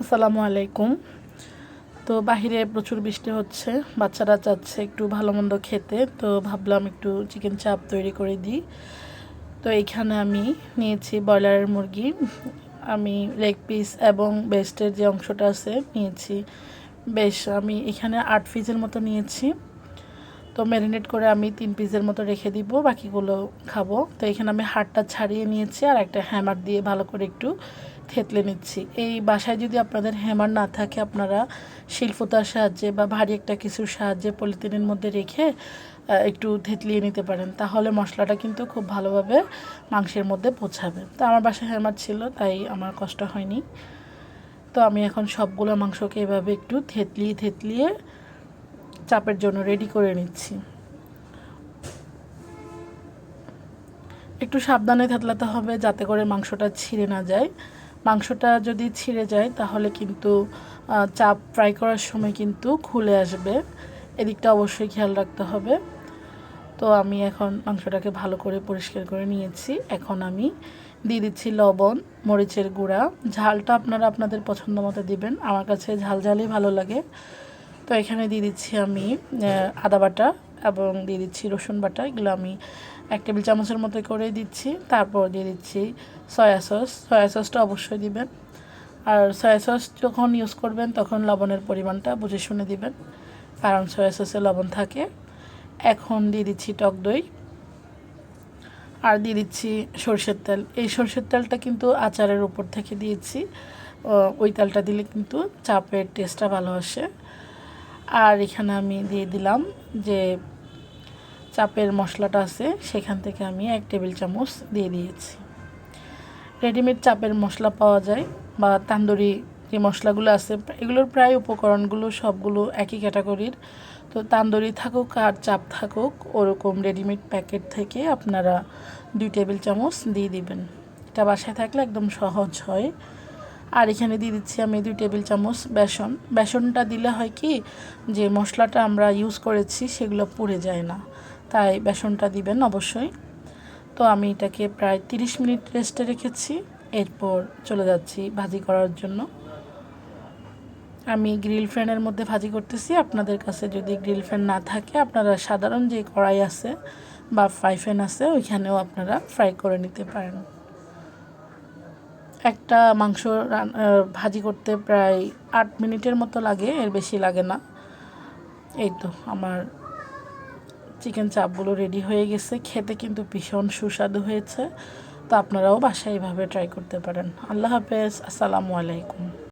আসসালামু আলাইকুম। তো বাহিরে প্রচুর বৃষ্টি হচ্ছে, বাচ্চারা চাচ্ছে একটু ভালো মন্দ খেতে, তো ভাবলাম একটু চিকেন চাপ তৈরি করে দিই। তো এইখানে আমি নিয়েছি ব্রয়লারের মুরগি, আমি লেগ পিস এবং বেস্টের যে অংশটা আছে নিয়েছি। বেশ, আমি এখানে আট পিসের মতো নিয়েছি। তো ম্যারিনেট করে আমি তিন পিসের মতো রেখে দিব, বাকিগুলো খাব। তো এখানে আমি হাড়টা ছাড়িয়ে নিয়েছি আর একটা হ্যামার দিয়ে ভালো করে একটু থেতলে নিচ্ছি। এই বাসায় যদি আপনাদের হ্যামার না থাকে, আপনারা শিল্পতার সাহায্যে বা ভারী একটা কিছুর সাহায্যে পলিথিনের মধ্যে রেখে একটু থেতলিয়ে নিতে পারেন। তাহলে মশলাটা কিন্তু খুব ভালোভাবে মাংসের মধ্যে পৌঁছাবে। তো আমার বাসায় হ্যামার ছিল, তাই আমার কষ্ট হয়নি। তো আমি এখন সবগুলো মাংসকে এভাবে একটু থেতলিয়ে থেতলিয়ে চাপের জন্য রেডি করে নিচ্ছি। একটু সাবধানে থেতলাতে হবে, যাতে করে মাংসটা ছিঁড়ে না যায়। মাংসটা যদি ছিঁড়ে যায়, তাহলে কিন্তু চাপ ফ্রাই করার সময় কিন্তু খুলে আসবে। এদিকটা অবশ্যই খেয়াল রাখতে হবে। তো আমি এখন মাংসটাকে ভালো করে পরিষ্কার করে নিয়েছি। এখন আমি দিয়ে দিচ্ছি লবণ, মরিচের গুঁড়া। ঝালটা আপনারা আপনাদের পছন্দ মতো দিবেন। আমার কাছে ঝাল ঝালই ভালো লাগে। তো এখানে দিয়ে দিচ্ছি আমি আদা বাটা এবং দিয়ে দিচ্ছি রসুন বাটা। এগুলো আমি এক টেবিল চামচের মতো করে দিচ্ছি। তারপর দিয়ে দিচ্ছি সয়া সস। সয়া সসটা অবশ্যই দিবেন। আর সয়া সস যখন ইউজ করবেন, তখন লবণের পরিমাণটা বুঝে শুনে দিবেন, কারণ সয়া সসে লবণ থাকে। এখন দিয়ে দিচ্ছি টক দই। আর দিয়ে দিচ্ছি সর্ষের তেল। এই সর্ষের তেলটা কিন্তু আচারের উপর থেকে দিয়েছি। ওই তেলটা দিলে কিন্তু চাপের টেস্টটা ভালো আসে। আর এখানে আমি দিয়ে দিলাম যে চাপের মশলাটা আছে, সেখান থেকে আমি এক টেবিল চামচ দিয়ে দিয়েছি। রেডিমেড চাপের মশলা পাওয়া যায় বা তান্দুরি যে মশলাগুলো আছে, এগুলোর প্রায় উপকরণগুলো সবগুলো একই ক্যাটাগরির। তো তান্দুরি থাকুক আর চাপ থাকুক, ওরকম রেডিমেড প্যাকেট থেকে আপনারা দুই টেবিল চামচ দিয়ে দিবেন। এটা বাসায় থাকলে একদম সহজ হয়। আর এখানে দিয়ে দিচ্ছি আমি দুই টেবিল চামচ বেসন। বেসনটা দিলে হয় কি, যে মশলাটা আমরা ইউজ করেছি সেগুলো পুড়ে যায় না। তাই বেসনটা দিবেন অবশ্যই। তো আমি এটাকে প্রায় 30 মিনিট রেস্টে রেখেছি। এরপর চলে যাচ্ছি ভাজি করার জন্য। আমি গ্রিল ফ্যানের মধ্যে ভাজি করতেছি। আপনাদের কাছে যদি গ্রিল ফ্যান না থাকে, আপনারা সাধারণ যে কড়াই আছে বা ফ্রাই ফ্যান আছে, ওইখানেও আপনারা ফ্রাই করে নিতে পারেন। একটা মাংস ভাজি করতে প্রায় আট মিনিটের মতো লাগে, এর বেশি লাগে না। এই তো আমার চিকেন চাপগুলো রেডি হয়ে গেছে। খেতে কিন্তু ভীষণ সুস্বাদু হয়েছে। তো আপনারাও বাসায় এইভাবে ট্রাই করতে পারেন। আল্লাহ হাফেজ। আসসালামু আলাইকুম।